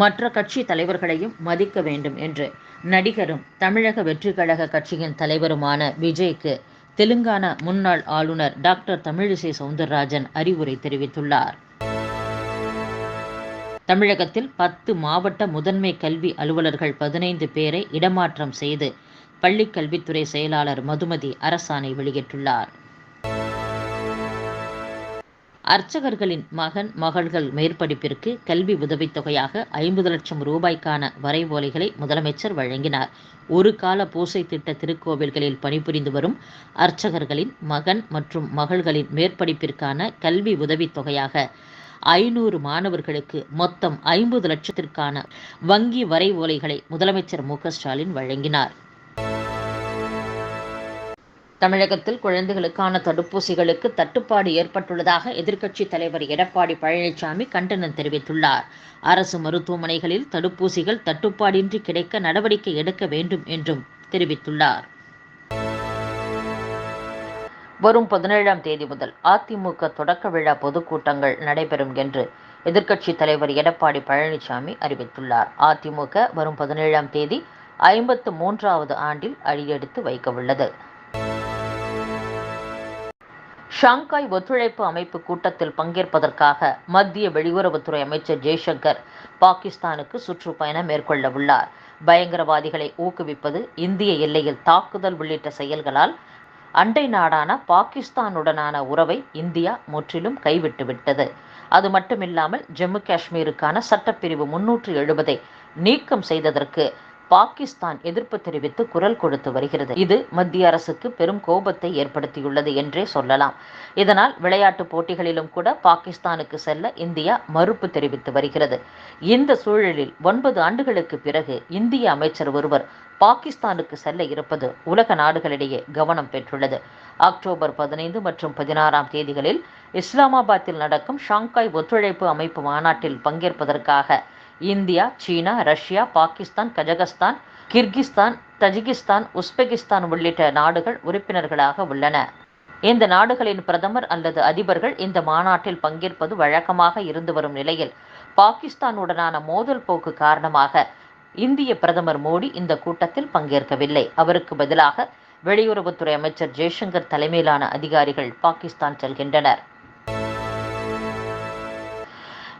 மற்ற கட்சி தலைவர்களையும் மதிக்க வேண்டும் என்று நடிகரும் தமிழக வெற்றி கழக கட்சியின் தலைவருமான விஜய்க்கு தெலுங்கானா முன்னாள் ஆளுநர் டாக்டர் தமிழிசை சவுந்தரராஜன் அறிவுரை தெரிவித்துள்ளார். தமிழகத்தில் பத்து மாவட்ட முதன்மை கல்வி அலுவலர்கள் பதினைந்து பேரை இடமாற்றம் செய்து பள்ளிக் கல்வித்துறை செயலாளர் மதுமதி அரசாணை வெளியிட்டுள்ளார். அர்ச்சகர்களின் மகன் மகள்கள் மேற்படிப்பிற்கு கல்வி உதவித்தொகையாக ஐம்பது லட்சம் ரூபாய்க்கான வரைவோலைகளை முதலமைச்சர் வழங்கினார். ஒரு கால பூசை திட்ட திருக்கோவில்களில் பணிபுரிந்து வரும் அர்ச்சகர்களின் மகன் மற்றும் மகள்களின் மேற்படிப்பிற்கான கல்வி உதவித்தொகையாக ஐநூறு மாணவர்களுக்கு மொத்தம் ஐம்பது லட்சத்திற்கான வங்கி வரைவோலைகளை முதலமைச்சர் மு ஸ்டாலின் வழங்கினார். தமிழகத்தில் குழந்தைகளுக்கான தடுப்பூசிகளுக்கு தட்டுப்பாடு ஏற்பட்டுள்ளதாக எதிர்க்கட்சித் தலைவர் எடப்பாடி பழனிசாமி கண்டனம் தெரிவித்துள்ளார். அரசு மருத்துவமனைகளில் தடுப்பூசிகள் தட்டுப்பாடின்றி கிடைக்க நடவடிக்கை எடுக்க வேண்டும் என்றும் தெரிவித்துள்ளார். வரும் பதினேழாம் தேதி முதல் அதிமுக தொடக்க விழா பொதுக்கூட்டங்கள் நடைபெறும் என்று எதிர்க்கட்சித் தலைவர் எடப்பாடி பழனிசாமி அறிவித்துள்ளார். அதிமுக வரும் பதினேழாம் தேதி ஐம்பத்து மூன்றாவது ஆண்டில் அடியெடுத்து வைக்கவுள்ளது. ஷாங்காய் ஒத்துழைப்பு அமைப்பு கூட்டத்தில் பங்கேற்பதற்காக மத்திய வெளியுறவுத்துறை அமைச்சர் ஜெய்சங்கர் பாகிஸ்தானுக்கு சுற்றுப்பயணம் மேற்கொள்ள உள்ளார் பயங்கரவாதிகளை ஊக்குவிப்பது இந்திய எல்லையில் தாக்குதல் உள்ளிட்ட செயல்களால் அண்டை நாடான பாகிஸ்தானுடனான உறவை இந்தியா முற்றிலும் கைவிட்டுவிட்டது. அது மட்டுமில்லாமல் ஜம்மு காஷ்மீருக்கான சட்டப்பிரிவு முன்னூற்று எழுபதை நீக்கம் செய்ததற்கு பாகிஸ்தான் எதிர்ப்பு தெரிவித்து குரல் கொடுத்து வருகிறது. இது மத்திய அரசுக்கு பெரும் கோபத்தை ஏற்படுத்தியுள்ளது என்றே சொல்லலாம். இதனால் விளையாட்டு போட்டிகளிலும் கூட பாகிஸ்தானுக்கு செல்ல இந்தியா மறுப்பு தெரிவித்து வருகிறது. இந்த சூழலில் ஒன்பது ஆண்டுகளுக்கு பிறகு இந்திய அமைச்சர் ஒருவர் பாகிஸ்தானுக்கு செல்ல இருப்பது உலக நாடுகளிடையே கவனம் பெற்றுள்ளது. அக்டோபர் பதினைந்து மற்றும் பதினாறாம் தேதிகளில் இஸ்லாமாபாத்தில் நடக்கும் ஷாங்காய் ஒத்துழைப்பு அமைப்பு மாநாட்டில் பங்கேற்பதற்காக India China Russia Pakistan Kazakhstan Kyrgyzstan Tajikistan Uzbekistan உள்ளிட்ட நாடுகள் உறுப்பினர்களாக உள்ளன. இந்த நாடுகளின் பிரதமர் அல்லது அதிபர்கள் இந்த மாநாட்டில் பங்கேற்பது வழக்கமாக இருந்து வரும் நிலையில் பாகிஸ்தானுடனான மோதல் போக்கு காரணமாக இந்திய பிரதமர் மோடி இந்த கூட்டத்தில் பங்கேற்கவில்லை. அவருக்கு பதிலாக வெளியுறவுத்துறை அமைச்சர் ஜெய்சங்கர் தலைமையிலான அதிகாரிகள் பாகிஸ்தான் செல்கின்றனர்.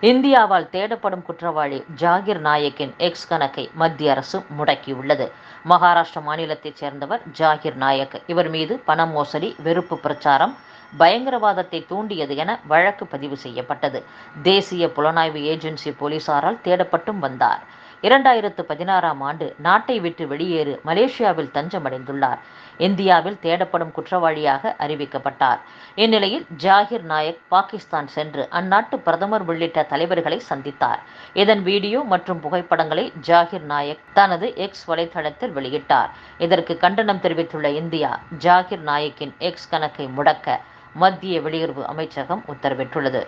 இந்தியாவால் தேடப்படும் குற்றவாளி ஜாகிர் நாயக்கின் எக்ஸ் கணக்கை மத்திய அரசு முடக்கியுள்ளது. மகாராஷ்டிர மாநிலத்தைச் சேர்ந்தவர் ஜாகிர் நாயக். இவர் மீது பண மோசடி வெறுப்பு பிரச்சாரம் பயங்கரவாதத்தை தூண்டியது என வழக்கு பதிவு செய்யப்பட்டது. தேசிய புலனாய்வு ஏஜென்சி போலீசாரால் தேடப்பட்டும் வந்தார். இரண்டாயிரத்து பதினாறாம் ஆண்டு நாட்டை விட்டு வெளியேறு மலேசியாவில் தஞ்சமடைந்துள்ளார். இந்தியாவில் தேடப்படும் குற்றவாளியாக அறிவிக்கப்பட்டார். இந்நிலையில் ஜாகிர் நாயக் பாகிஸ்தான் சென்று அந்நாட்டு பிரதமர் உள்ளிட்ட தலைவர்களை சந்தித்தார். இதன் வீடியோ மற்றும் புகைப்படங்களை ஜாகிர் நாயக் தனது எக்ஸ் வலைதளத்தில் வெளியிட்டார். இதற்கு கண்டனம் தெரிவித்துள்ள இந்தியா ஜாகிர் நாயக்கின் எக்ஸ் கணக்கை முடக்க மத்திய வெளியுறவு அமைச்சகம் உத்தரவிட்டுள்ளது.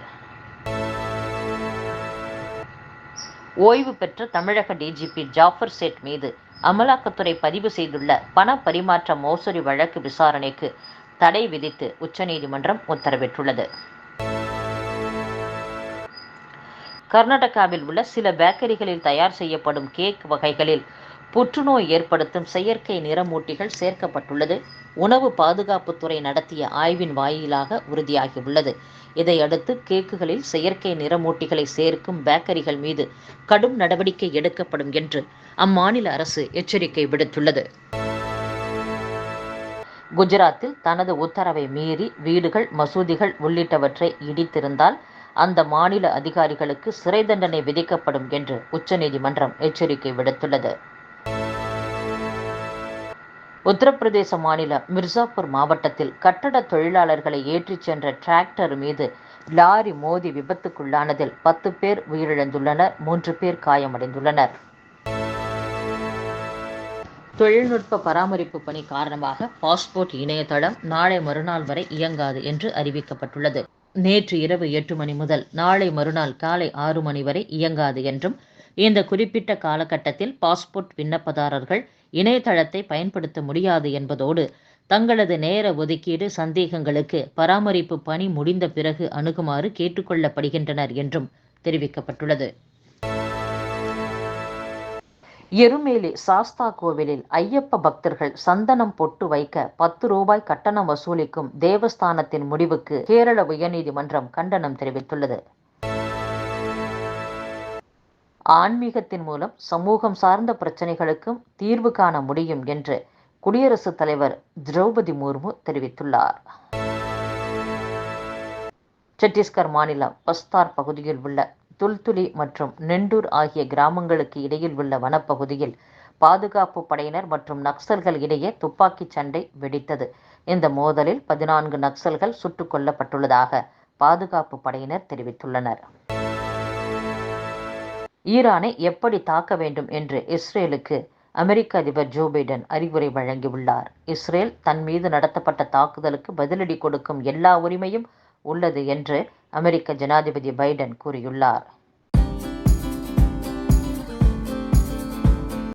ஓய்வு பெற்ற தமிழக டிஜிபி ஜாஃபர் சேட் மீது அமலாக்கத்துறை பதிவு செய்துள்ள பண பரிமாற்ற மோசடி வழக்கு விசாரணைக்கு தடை விதித்து உச்சநீதிமன்றம் உத்தரவிட்டுள்ளது. கர்நாடகாவில் உள்ள சில பேக்கரிகளில் தயார் செய்யப்படும் கேக் வகைகளில் புற்றுநோய் ஏற்படுத்தும் செயற்கை நிறமூட்டிகள் சேர்க்கப்பட்டுள்ளது. உணவு பாதுகாப்புத்துறை நடத்திய ஆய்வின் வாயிலாக உறுதியாகியுள்ளது. இதையடுத்து கேக்குகளில் செயற்கை நிறமூட்டிகளை சேர்க்கும் பேக்கரிகள் மீது கடும் நடவடிக்கை எடுக்கப்படும் என்று அம்மாநில அரசு எச்சரிக்கை விடுத்துள்ளது. குஜராத்தில் தனது உத்தரவை மீறி வீடுகள் மசூதிகள் உள்ளிட்டவற்றை இடித்திருந்தால் அந்த மாநில அதிகாரிகளுக்கு சிறை தண்டனை விதிக்கப்படும் என்று உச்சநீதிமன்றம் எச்சரிக்கை விடுத்துள்ளது. உத்தரப்பிரதேச மாநிலம் மிர்சாப்பூர் மாவட்டத்தில் கட்டட தொழிலாளர்களை ஏற்றிச் சென்ற டிராக்டர் மீது லாரி மோதி விபத்துக்குள்ளானதில் பத்து பேர் உயிரிழந்துள்ளனர் மூன்று பேர் காயமடைந்துள்ளனர். தொழில்நுட்ப பராமரிப்பு பணி காரணமாக பாஸ்போர்ட் இணையதளம் நாளை மறுநாள் வரை இயங்காது என்று அறிவிக்கப்பட்டுள்ளது. நேற்று இரவு எட்டு மணி முதல் நாளை மறுநாள் காலை ஆறு மணி வரை இயங்காது என்றும் இந்த குறிப்பிட்ட காலகட்டத்தில் பாஸ்போர்ட் விண்ணப்பதாரர்கள் இணையதளத்தை பயன்படுத்த முடியாது என்பதோடு தங்களது நேர ஒதுக்கீடு சந்தேகங்களுக்கு பராமரிப்பு பணி முடிந்த பிறகு அணுகுமாறு கேட்டுக்கொள்ளப்படுகின்றனர் என்றும் தெரிவிக்கப்பட்டுள்ளது. எருமேலி சாஸ்தா கோவிலில் ஐயப்ப பக்தர்கள் சந்தனம் பொட்டு வைக்க பத்து ரூபாய் கட்டணம் வசூலிக்கும் தேவஸ்தானத்தின் முடிவுக்கு கேரள உயர்நீதிமன்றம் கண்டனம் தெரிவித்துள்ளது. ஆன்மீகத்தின் மூலம் சமூகம் சார்ந்த பிரச்சனைகளுக்கும் தீர்வு காண முடியும் என்று குடியரசுத் தலைவர் திரௌபதி முர்மு தெரிவித்துள்ளார். சத்தீஸ்கர் மாநிலம் பஸ்தார் பகுதியில் உள்ள துல்துலி மற்றும் நெண்டூர் ஆகிய கிராமங்களுக்கு இடையில் உள்ள வனப்பகுதியில் பாதுகாப்பு படையினர் மற்றும் நக்சல்கள் இடையே துப்பாக்கி சண்டை வெடித்தது. இந்த மோதலில் பதினான்கு நக்சல்கள் சுட்டுக் கொல்லப்பட்டுள்ளதாக பாதுகாப்பு படையினர் தெரிவித்துள்ளனர். ஈரானை எப்படி தாக்க வேண்டும் என்று இஸ்ரேலுக்கு அமெரிக்க அதிபர் ஜோ பைடன் அறிவுரை வழங்கியுள்ளார். இஸ்ரேல் தன் மீது நடத்தப்பட்ட தாக்குதலுக்கு பதிலடி கொடுக்கும் எல்லா உரிமையும் உள்ளது என்று அமெரிக்க ஜனாதிபதி பைடன் கூறியுள்ளார்.